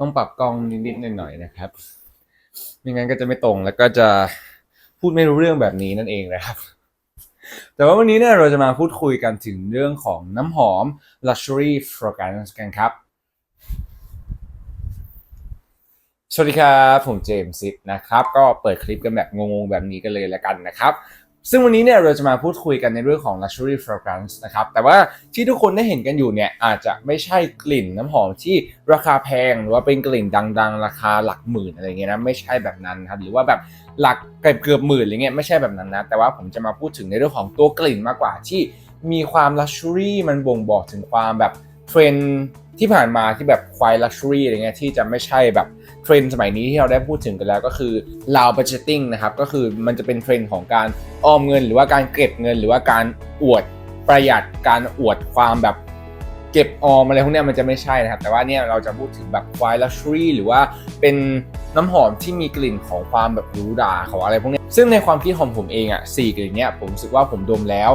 ต้องปรับกล้องนิดๆหน่อยๆนะครับไม่งั้นก็จะไม่ตรงแล้วก็จะพูดไม่รู้เรื่องแบบนี้นั่นเองนะครับ แต่ว่าวันนี้เนี่ยเราจะมาพูดคุยกันถึงเรื่องของน้ำหอม Luxury Fragrance กันครับ สวัสดีครับ ผมเจมส์ซิดนะครับ ก็เปิดคลิปกันแบบงงๆแบบนี้กันเลยแล้วกันนะครับ ซึ่งวันนี้เนี่ยเราจะมาพูดคุยกันในเรื่องของ luxury fragrance นะครับ แต่ว่าที่ทุกคนได้เห็นกันอยู่เนี่ยอาจจะไม่ใช่กลิ่นน้ำหอมที่ราคาแพง หรือว่าเป็นกลิ่นดัง ๆ ราคาหลักหมื่นอะไรเงี้ยนะไม่ใช่แบบนั้นครับหรือว่าแบบหลักเกือบเกือบหมื่นอะไรเงี้ยไม่ใช่แบบนั้นนะแต่ว่าผมจะมาพูดถึงในเรื่องของตัวกลิ่นมากกว่าที่มีความ luxury มันบ่งบอกถึงความแบบเทรน ที่ผ่านมาที่แบบควาย luxury อะไรเงี้ยที่จะไม่ใช่แบบเทรนด์สมัยนี้ที่เราได้พูดถึงกันแล้วก็คือ low budgeting นะครับก็คือมันจะเป็นเทรนด์ของการออมเงิน หรือว่าการเก็บเงิน หรือว่าการอวดประหยัดการอวดความแบบเก็บออมอะไรพวกนี้มันจะไม่ใช่นะครับ แต่ว่าเนี่ยเราจะพูดถึงแบบควาย luxury หรือว่าเป็นน้ำหอมที่มีกลิ่นของความแบบหรูหราของอะไรพวกนี้ซึ่งในความคิดของผมเองอะสี่กลิ่นเนี้ยผมรู้สึกว่าผมดมแล้ว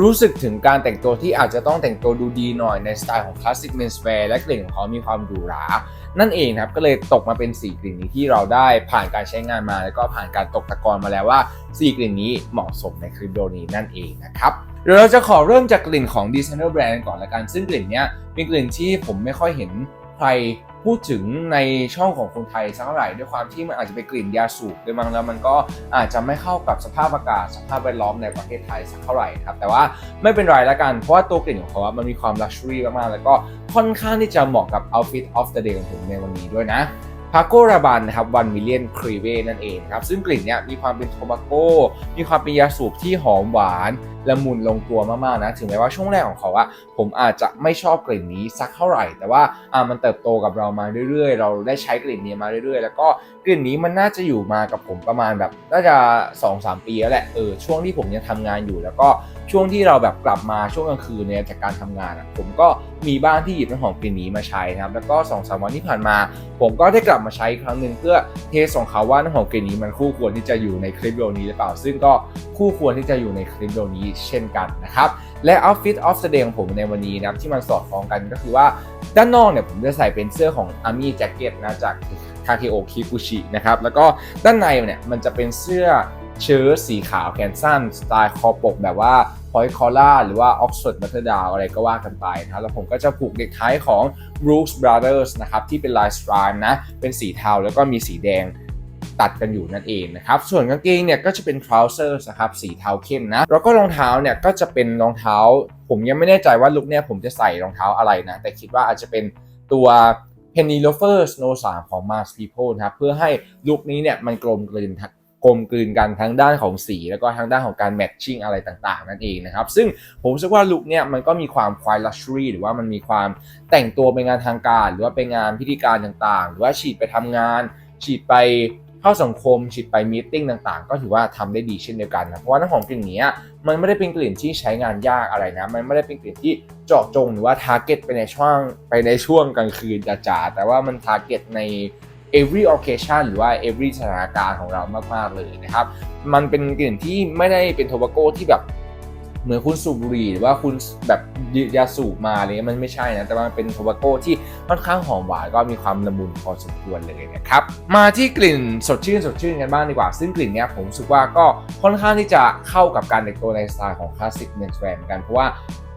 รู้สึกถึงการแต่งตัวที่อาจจะต้องแต่งตัวดูดีหน่อยในสไตล์ของคลาสสิกเมนสแวร์และกลิ่นของเขามีความหรูหรา นั่นเองนะครับก็เลยตกมาเป็น 4 กลิ่นนี้ที่เราได้ผ่านการใช้งานมา แล้วก็ผ่านการตกตะกอนมาแล้วว่า 4 กลิ่นนี้เหมาะสมในคลิปวิดีโอนี้นั่นเองนะครับเดี๋ยวเราจะขอเริ่มจากกลิ่นของ designer brand ก่อนละกันซึ่งกลิ่นนี้เป็นกลิ่นที่ผมไม่ค่อยเห็นใคร พูดถึงในช่องของคนไทยสักเท่าไหร่ด้วยความที่มันอาจจะเป็นกลิ่นยาสูบด้วยมั้งแล้วมันก็อาจจะไม่เข้ากับสภาพอากาศสภาพแวดล้อมในประเทศไทยสักเท่าไหร่ครับแต่ว่าไม่เป็นไรละกันเพราะว่าตัวกลิ่นของเขามันมีความ luxury มากๆแล้วก็ค่อนข้างที่จะเหมาะกับ outfit of the day ของผมในวันนี้ด้วยนะพาโกราบันนะครับวันมิเลียนครีเวนั่นเองครับซึ่งกลิ่นเนี้ยมีความเป็นโทบาโกมีความเป็นยาสูบที่หอมหวาน ละมุนลงตัวมากๆนะถึงแม้ว่าช่วงแรกของเขาอะผมอาจจะไม่ชอบกลิ่นนี้สักเท่าไหร่ แต่ว่าอ่ามันเติบโตกับเรามาเรื่อยๆ เราได้ใช้กลิ่นนี้มาเรื่อยๆ แล้วก็กลิ่นนี้มันน่าจะอยู่มากับผมประมาณแบบน่าจะ 2-3 ปีแล้วแหละเออช่วงที่ผมยังทำงานอยู่ แล้วก็ช่วงที่เราแบบกลับมาช่วงกลางคืนเนี่ยจากการทำงานอะผมก็มีบ้านที่หยิบน้ำหอมกลิ่นนี้มาใช้นะครับแล้วก็2อสวันที่ผ่านมา ผมก็ได้กลับมาใช้อีกครั้งหนึ่งเพื่อเทสของเขาว่าน้ำหอมกลิ่นนี้มันคู่ควรที่จะอยู่ในคลิปวิดีโอนี้หรือเปล่า ซึ่งก็คู่ควรที่จะอยู่ในคลิปวิดีโอนี้เช่นกันนะครับและ outfit of the day ของผมในวันนี้นะครับที่มันสอดคล้องกันก็คือว่าด้านนอกเนี่ยผมจะใส่เป็นเสื้อของ Army Jacket นะจาก KKO Kikuchi นะครับแล้วก็ด้านในเนี่ยมันจะเป็นเสื้อเชิ้ตสีขาวแขนสั้นสไตล์คอปกแบบว่าพอยคอล่าหรือว่า Oxford b u t t e r d o w n อะไรก็ว่ากันไปนะครับแล้วผมก็จะผูกเด็กไทของ Brooks Brothers นะครับที่เป็นลายสไตร์นะเป็นสีเทาแล้วก็มีสีแดง ตัดกันอยู่นั่นเองนะครับส่วนกางเกงเนี่ยก็จะเป็น trousers นะครับสีเทาเข้มนะแล้วก็รองเท้าเนี่ยก็จะเป็นรองเท้า ผมยังไม่แน่ใจว่าลุคเนี่ยผมจะใส่รองเท้าอะไรนะแต่คิดว่าอาจจะเป็นตัว Penny Loafer Snow 3 ของ Mars People นะครับเพื่อให้ลุคนี้เนี่ยมันกลมกลืนกลมกลืนกันทั้งด้านของสี แล้วก็ทั้งด้านของการแมทชิ่งอะไรต่างๆ นั่นเองนะครับ ซึ่งผมรู้สึกว่าลุคเนี่ยมันก็มีความควาย luxury หรือว่ามันมีความแต่งตัวไปงานทางการ หรือว่าไปงานพิธีการต่างๆ หรือว่าฉีดไปทำงาน ฉีดไป เข้าสังคมฉีดไปมีติ้งต่างๆ ก็ถือว่าทำได้ดีเช่นเดียวกันนะเพราะว่าน้ำหอมกลิ่นนี้มันไม่ได้เป็นกลิ่นที่ใช้งานยากอะไรนะ มันไม่ได้เป็นกลิ่นที่เจาะจงหรือว่าทาร์เก็ตไปในช่วงไปในช่วงกลางคืนจ๋าแต่ว่ามันทาร์เก็ตใน every occasion หรือว่า every สถานการณ์ของเรามากๆเลยนะครับ มันเป็นกลิ่นที่ไม่ได้เป็นโทบาโก้ที่แบบ เหมือนคุณสูบบุหรี่หรือว่าคุณแบบยาสูบมาอะไรเงี้ยมันไม่ใช่นะ แต่ว่ามันเป็นโทบาโก้ที่ค่อนข้างหอมหวานก็มีความละมุนพอสมควรเลยนะครับ มาที่กลิ่นสดชื่นสดชื่นกันบ้างดีกว่า ซึ่งกลิ่นเนี้ยผมรู้สึกว่าก็ค่อนข้างที่จะเข้ากับการแต่งตัวในสไตล์ของคลาสสิกเมนสแวร์เหมือนกันเพราะว่า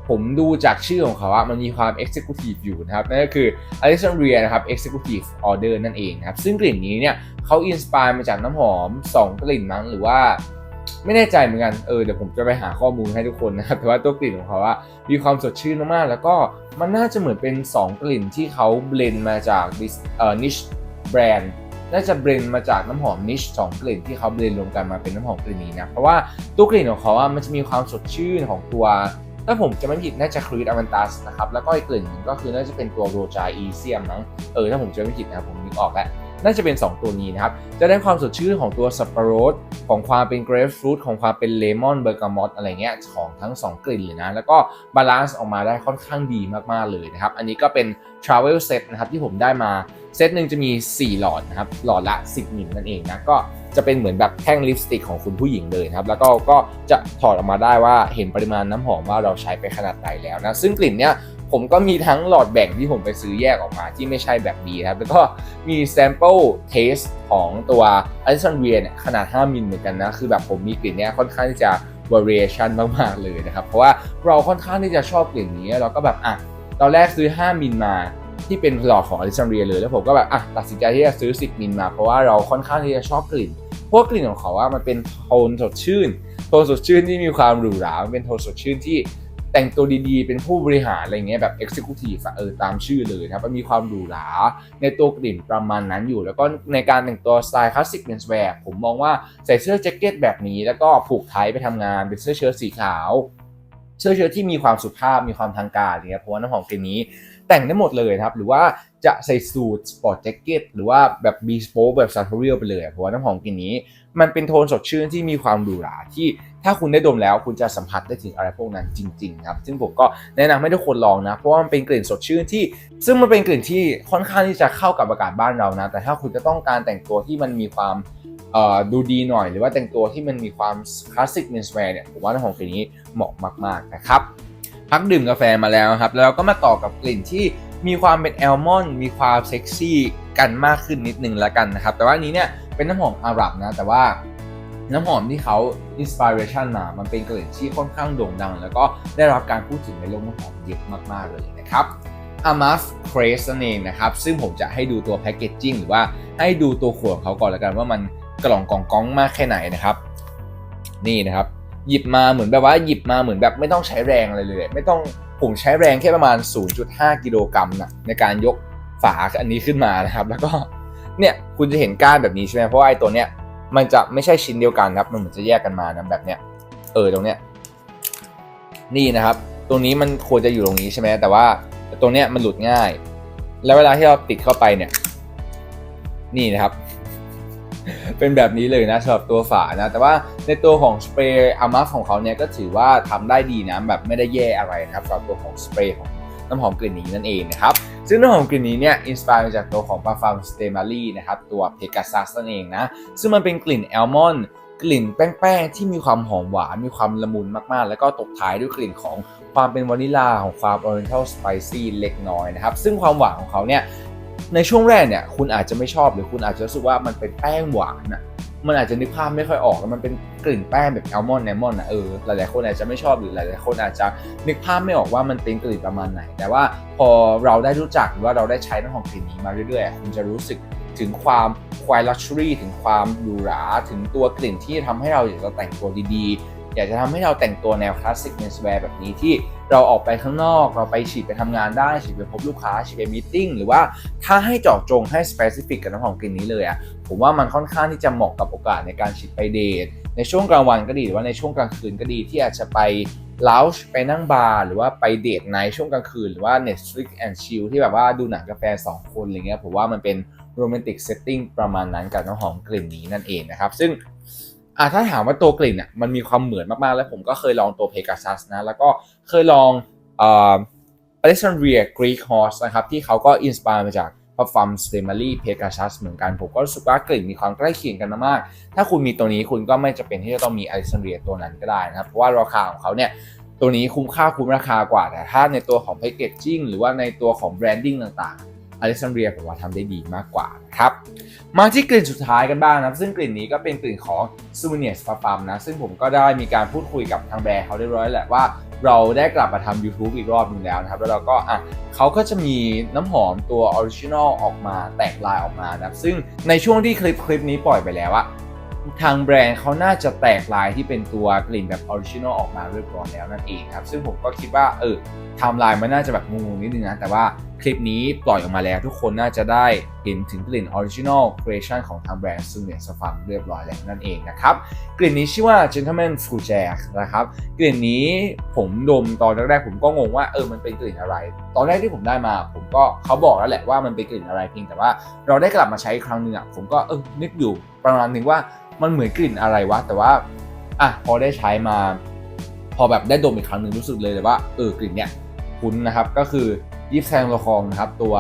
ผมดูจากชื่อของเขาอะมันมีความ Executive อยู่นะครับ นั่นก็คือ Alexandria นะครับ Executive Order นั่นเองนะครับ ซึ่งกลิ่นนี้เนี่ยเขาอินสปายมาจากน้ำหอม 2 กลิ่นมั้งหรือว่า ไม่แน่ใจเหมือนกัน เออเดี๋ยวผมจะไปหาข้อมูลให้ทุกคนนะครับ แต่ว่าตัวกลิ่นของเขาอะมีความสดชื่นมากๆ แล้วก็มันน่าจะเหมือนเป็น 2 กลิ่นที่เขาเบลนมาจากเอ่อ niche brand น่าจะเบรนมาจากน้ำหอมนิชสองกลิ่นที่เขาเบรนรวมกันมาเป็นน้ำหอมกลิ่นนี้นะ เพราะว่าตัวกลิ่นของเขาอะมันจะมีความสดชื่นของตัว ถ้าผมจะไม่ผิดน่าจะครีดอมันตัสนะครับ แล้วก็อีกกลิ่นหนึ่งก็คือน่าจะเป็นตัวโรจาอีเซียมมั้ง เออถ้าผมจะไม่ผิดนะผมนึกออกแล้ว น่าจะเป็น 2 ตัวนี้นะครับ จะได้ความสดชื่นของตัวสับปะรด ของความเป็นเกรฟฟรุตของความเป็นเลมอนเบอร์กามอตอะไรเงี้ยของทั้ง 2 กลิ่นเลยนะ แล้วก็บาลานซ์ออกมาได้ค่อนข้างดีมากๆเลยนะครับ อันนี้ก็เป็น Travel Set นะครับที่ผมได้มาเซตหนึ่งจะมี 4 หลอดนะครับ หลอดละ 10มิลนั่นเองนะ ก็จะเป็นเหมือนแบบแท่งลิปสติกของคุณผู้หญิงเลยครับ แล้วก็ก็จะถอดออกมาได้ว่าเห็นปริมาณน้ำหอมว่าเราใช้ไปขนาดไหนแล้วนะ ซึ่งกลิ่นเนี้ย ผมก็มีทั้งหลอดแบ่งที่ผมไปซื้อแยกออกมาที่ไม่ใช่แบบนี้ครับ แล้วก็มี sample taste ของตัว a l i s o n v i e r เนี่ยขนาด 5 มิลเหมือนกันนะ คือแบบผมมีกลิ่นเนี้ยค่อนข้างที่จะ variation มากๆเลยนะครับ เพราะว่าเราค่อนข้างที่จะชอบกลิ่นนี้ เราก็แบบอะตอนแรกซื้อ 5 มิลมาที่เป็นหลอดของ a l i s o n v i e r เลย แล้วผมก็แบบอะตัดสินใจที่จะซื้อ 10 มิลมา เพราะว่าเราค่อนข้างที่จะชอบกลิ่น พวกกลิ่นของเขาว่ามันเป็นโทนสดชื่น โทนสดชื่นที่มีความหรูหราเป็นโทนสดชื่นที่ แต่งตัวดีๆ เป็นผู้บริหารอะไรเงี้ยแบบ Executive เออตามชื่อเลยนะครับมันมีความหรูหราในตัวกลิ่นประมาณนั้นอยู่ แล้วก็ในการแต่งตัวสไตล์คลาสสิกเมนสแวร์ผมมองว่าใส่เสื้อแจ็คเก็ตแบบนี้ แล้วก็ผูกไทไปทำงานเป็นเสื้อเชิ้ตสีขาวเสื้อเชิ้ตที่มีความสุภาพมีความทางการอะไรเงี้ยเพราะว่าน้ำหอมกลิ่นนี้แต่งได้หมดเลยครับ หรือว่าจะใส่สูทสปอร์ตแจ็คเก็ตหรือว่าแบบบีสโปแบบซาร์ทเรียลไปเลยเพราะว่าน้ำหอมกลิ่นนี้ มันเป็นโทนสดชื่นที่มีความหรูหราที่ ถ้าคุณได้ดมแล้วคุณจะสัมผัสได้ถึงอะไรพวกนั้นจริงๆครับซึ่งผมก็แนะนำให้ทุกคนลองนะ เพราะว่ามันเป็นกลิ่นสดชื่นที่ ซึ่งมันเป็นกลิ่นที่ค่อนข้างที่จะเข้ากับอากาศบ้านเรานะ แต่ถ้าคุณจะต้องการแต่งตัวที่มันมีความดูดีหน่อย หรือว่าแต่งตัวที่มันมีความคลาสสิกเมนส์แวร์เนี่ยผมว่าน้ำหอมกลิ่นนี้เหมาะมากๆนะครับพักดื่มกาแฟมาแล้วครับ แล้วก็มาต่อกับกลิ่นที่มีความเป็นแอลมอนมีความเซ็กซี่กันมากขึ้นนิดนึงแล้วกันนะครับ แต่ว่านี้เนี่ยเป็นน้ำหอมอาหรับนะ แต่ว่า น้ำหอมที่เขาอินสปิเรชันมา มันเป็นกลิ่นที่ค่อนข้างโด่งดัง แล้วก็ได้รับการพูดถึงในโลกน้ำหอมเยอะมาก ๆ เลยนะครับ a m a f c r a z e นั่นเองนะครับ ซึ่งผมจะให้ดูตัวแพคเกจจิ้งหรือว่าให้ดูตัวขวดของเขาก่อนแล้วกันว่ามันกล่องกองกองมากแค่ไหนนะครับ นี่นะครับ หยิบมาเหมือนแบบว่าหยิบมาเหมือนแบบไม่ต้องใช้แรงอะไรเลย ไม่ต้องผมใช้แรงแค่ประมาณ 0.5 กิโลกรัมนะในการยกฝาอันนี้ขึ้นมานะครับ แล้วก็เนี่ยคุณจะเห็นก้านแบบนี้ใช่ไหมเพราะไอ้ตัวเนี้ย มันจะไม่ใช่ชิ้นเดียวกันครับมันเหมือนจะแยกกันมานะแบบเนี้ยเออตรงเนี้ยนี่นะครับ ตรงนี้มันควรจะอยู่ตรงนี้ใช่ไหมแต่ว่าตรงเนี้ยมันหลุดง่าย แล้วเวลาที่เราติดเข้าไปเนี่ย นี่นะครับ เป็นแบบนี้เลยนะสำหรับตัวฝานะ แต่ว่าในตัวของสเปรย์อามาของเขาเนี่ยก็ถือว่าทำได้ดีนะแบบไม่ได้แย่อะไรนะครับสำหรับตัวของสเปรย์ของน้ำหอมกลิ่นนี้นั่นเองนะครับ ซึ่งน้ำหอมกลิ่นนี้เนี่ยอินสปายมาจากตัวของปาฟาร์มสเตมารีนะครับตัวเพกาซัสนั่นเองนะ ซึ่งมันเป็นกลิ่นแอลมอนด์กลิ่นแป้งๆที่มีความหอมหวาน มีความละมุนมากๆ แล้วก็ตกท้ายด้วยกลิ่นของความเป็นวานิลาของความออริเอนทัลสไปซี่เล็กน้อยนะครับ ซึ่งความหวานของเขาเนี่ยในช่วงแรกเนี่ยคุณอาจจะไม่ชอบหรือคุณอาจจะรู้สึกว่ามันเป็นแป้งหวานนะ มันอาจจะนึกภาพไม่ค่อยออกแล้วมันเป็นกลิ่นแป้งแบบแอลมอนด์แอลมอนด์นะเออหลายๆคนอาจจะไม่ชอบหรือหลายๆคนอาจจะนึกภาพไม่ออกว่ามันเป็นกลิ่นประมาณไหน แต่ว่าพอเราได้รู้จักหรือว่าเราได้ใช้น้ำหอมกลิ่นนี้มาเรื่อยๆคุณจะรู้สึกถึงความควายลักชัวรี่ถึงความหรูหราถึงตัวกลิ่นที่ทำให้เราอยากจะแต่งตัวดีๆ อยากจะทำให้เราแต่งตัวแนวคลาสสิกเมนส์แวร์แบบนี้ที่เราออกไปข้างนอก เราไปฉีดไปทำงานได้ ฉีดไปพบลูกค้า ฉีดไปมีติ้งหรือว่าถ้าให้เจาะจงให้สเปซิฟิกกับน้ำหอมกลิ่นนี้เลยอะผมว่ามันค่อนข้างที่จะเหมาะกับโอกาสในการฉีดไปเดท ในช่วงกลางวันก็ดีหรือว่าในช่วงกลางคืนก็ดีที่อาจจะไปลาวช์ไปนั่งบาร์หรือว่าไปเดทในช่วงกลางคืน หรือว่า Netflix and chill ที่แบบว่าดูหนังกาแฟ 2 คนอะไรเงี้ยผมว่ามันเป็นโรแมนติกเซตติ้งประมาณนั้นกับน้ำหอมกลิ่นนี้นั่นเองนะครับ ซึ่ง อ่าถ้าถามว่าตัวกลิ่นอะมันมีความเหมือนมากๆ แล้วผมก็เคยลองตัว Pegasus นะ แล้วก็เคยลองอ่า Alexandria Greek Horse นะครับ ที่เขาก็อินสปายมาจาก Parfum s t e m a l y Pegasus เหมือนกัน ผมก็รู้สึกว่ากลิ่นมีความใกล้เคียงกันมากๆถ้าคุณมีตัวนี้คุณก็ไม่จะเป็นที่จะต้องมี Alexandria ตัวนั้นก็ได้นะครับ เพราะว่าราคาของเขาเนี่ยตัวนี้คุ้มค่าคุ้มราคากว่าแต่ถ้าในตัวของแพคเกจจิ้งหรือว่าในตัวของแบรนดิ้งต่างๆ อเล็กซานเดรียผมว่าทำได้ดีมากกว่านะครับมาที่กลิ่นสุดท้ายกันบ้างนะซึ่งกลิ่นนี้ก็เป็นกลิ่นของ s o u v e n i r s p a r f u m นะซึ่งผมก็ได้มีการพูดคุยกับทางแบรนด์เขาเรียบร้อยแหละว่าเราได้กลับมาทำ YouTube อีกรอบหนึงแล้วนะครับ แล้วเราก็อะเขาก็จะมีน้ำหอมตัวออริจินอลออกมาแตกลายออกมานะซึ่งในช่วงที่คลิปคลิปนี้ปล่อยไปแล้วอะทางแบรนด์เขาน่าจะแตกลายที่เป็นตัวกลิ่นแบบออริจินอลออกมาเรียบร้อยแล้วนั่นเองครับ ซึ่งผมก็คิดว่าเออไทม์ไลน์มันน่าจะแบบงงนิดนึงนะ แต่ว่า คลิปนี้ปล่อยออกมาแล้วทุกคนน่าจะได้เห็นถึงกลิ่นออริจินอลครีเอชันของทางแบรนด์ซูเนียสฟัมเรียบร้อยแล้วนั่นเองนะครับ กลิ่นนี้ชื่อว่า Gentleman f u j a c นะครับ กลิ่นนี้ผมดมตอนแรกๆผมก็งงว่าเออมันเป็นกลิ่นอะไร ตอนแรกที่ผมได้มา ผมก็เขาบอกแล้วแหละว่ามันเป็นกลิ่นอะไรเพียงแต่ว่าเราได้กลับมาใช้ครั้งหนึ่งอะผมก็เออนึกอยู่ประมาณนึงว่ามันเหมือนกลิ่นอะไรวะแต่ว่าอะพอได้ใช้มา พอแบบได้ดมอีกครั้งหนึ่งรู้สึกเลยว่าเออกลิ่นเนี้ยคุ้นนะครับก็คือ ยิปแซงโลคองนะครับตัว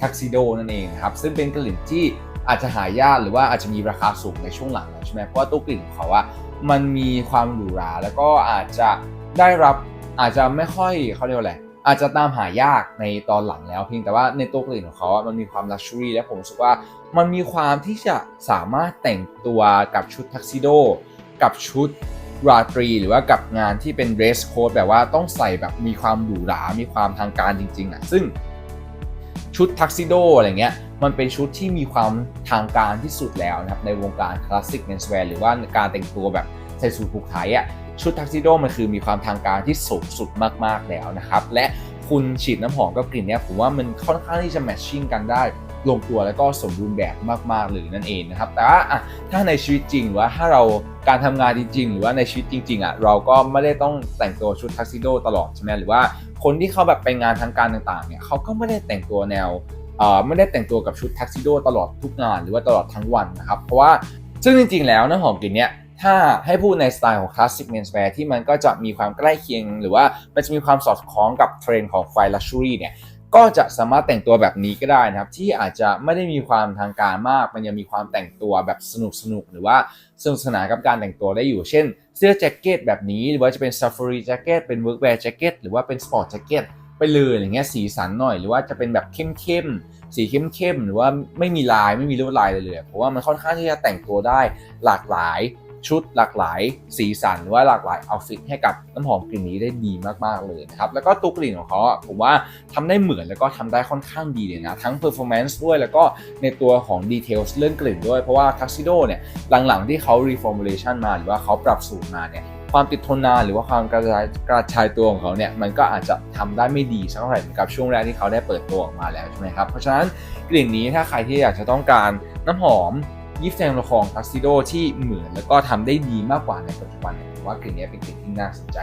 ทักซิโดนั่นเองครับซึ่งเป็นกลิ่นที่อาจจะหายากหรือว่าอาจจะมีราคาสูงในช่วงหลังใช่ไหมเพราะว่าตัวกลิ่นของเขาอะมันมีความหรูหรา แล้วก็อาจจะได้รับอาจจะไม่ค่อยเขาเรียกว่าอะไรอาจจะตามหายากในตอนหลังแล้วเพียงแต่ว่าในตัวกลิ่นของเขาอะมันมีความลักชัวรี่และผมรู้สึกว่ามันมีความที่จะสามารถแต่งตัวกับชุดทักซิโดกับชุด ราตรีหรือว่ากับงานที่เป็นเดรสโค้ดแบบว่าต้องใส่แบบมีความหรูหรา มีความทางการจริงๆอะซึ่งชุดทักซิโดอะไรเงี้ยมันเป็นชุดที่มีความทางการที่สุดแล้วนะครับในวงการคลาสสิกเมนส์แวร์หรือว่าการแต่งตัวแบบใส่สูทผูกไทยอะชุดทักซิโดมันคือมีความทางการที่สูงสุดมากๆแล้วนะครับ และคุณฉีดน้ำหอมกับกลิ่นเนี้ยผมว่ามันค่อนข้างที่จะแมทชิ่งกันได้ ลงตัวแล้วก็สมบูรณ์แบบมากๆเลยนั่นเองนะครับ แต่ว่าถ้าในชีวิตจริงหรือว่าถ้าเราการทำงานจริง ๆ หรือว่าในชีวิตจริงๆอะเราก็ไม่ได้ต้องแต่งตัวชุดทักซิโดตลอดใช่ไหมหรือว่าคนที่เขาแบบไปงานทางการต่างๆเนี่ยเขาก็ไม่ได้แต่งตัวแนวไม่ได้แต่งตัวกับชุดทักซิโดตลอดทุกงานหรือว่าตลอดทั้งวันนะครับเพราะว่าซึ่งจริง ๆ แล้วน้ำหอมกลิ่นเนี้ยถ้าให้พูดในสไตล์ของคลาสสิกเมนส์แวร์ที่มันก็จะมีความใกล้เคียง หรือว่ามันจะมีความสอดคล้องกับเทรนด์ของไฟลักชัวรี่เนี่ย ก็จะสามารถแต่งตัวแบบนี้ก็ได้นะครับที่อาจจะไม่ได้มีความทางการมาก มันยังมีความแต่งตัวแบบสนุกสนุกหรือว่าสนุกสนานกับการแต่งตัวได้อยู่ เช่น เสื้อแจ็คเก็ตแบบนี้หรือว่าจะเป็นซัฟฟารีแจ็คเก็ตเป็นเวิร์กแวร์แจ็คเก็ตหรือว่าเป็นสปอร์ตแจ็คเก็ตไปเลยอย่างเงี้ยสีสันหน่อยหรือว่าจะเป็นแบบเข้มๆสีเข้มๆหรือว่าไม่มีลายไม่มีลวดลายเลยเลยเพราะว่ามันค่อนข้างที่จะแต่งตัวได้หลากหลาย ชุดหลากหลายสีสันหรือว่าหลากหลายเอาฟิตให้กับน้ำหอมกลิ่นนี้ได้ดีมากๆเลยนะครับแล้วก็ตัวกลิ่นของเขาผมว่าทำได้เหมือนแล้วก็ทำได้ค่อนข้างดีเลยนะ ทั้ง performance ด้วยแล้วก็ในตัวของ details เรื่องกลิ่นด้วย เพราะว่า Tuxedo เนี่ยหลังๆที่เขา reformulation มาหรือว่าเขาปรับสูตรมาเนี่ยความติดทนนานหรือว่าความกระจายกระจายตัวของเขาเนี่ยมันก็อาจจะทำได้ไม่ดีสักเท่าไหร่เหมือนกับช่วงแรกที่เขาได้เปิดตัวออกมาแล้วใช่ไหมครับเพราะฉะนั้นกลิ่นนี้ถ้าใครที่อยากจะต้องการน้ำหอม ยิปแซงละคองทักซิโดที่เหมือนแล้วก็ทำได้ดีมากกว่าในปัจจุบันเนี่ยผมว่ากลิ่นนี้เป็นกลิ่นที่น่าสนใจ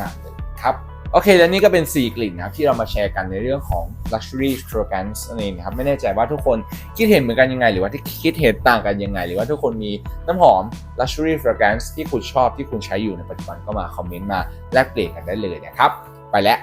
มากๆเลยครับโอเค และนี่ก็เป็น 4 กลิ่นนะครับที่เรามาแชร์กันในเรื่องของ luxury fragrance นั่นเองนะครับ ไม่แน่ใจว่าทุกคนคิดเห็นเหมือนกันยังไง หรือว่าที่คิดเห็นต่างกันยังไง หรือว่าทุกคนมีน้ำหอม luxury fragrance ที่คุณชอบที่คุณใช้อยู่ในปัจจุบันก็มาคอมเมนต์มาแลกเปลี่ยนกันได้เลยนะครับ ไปแล้ว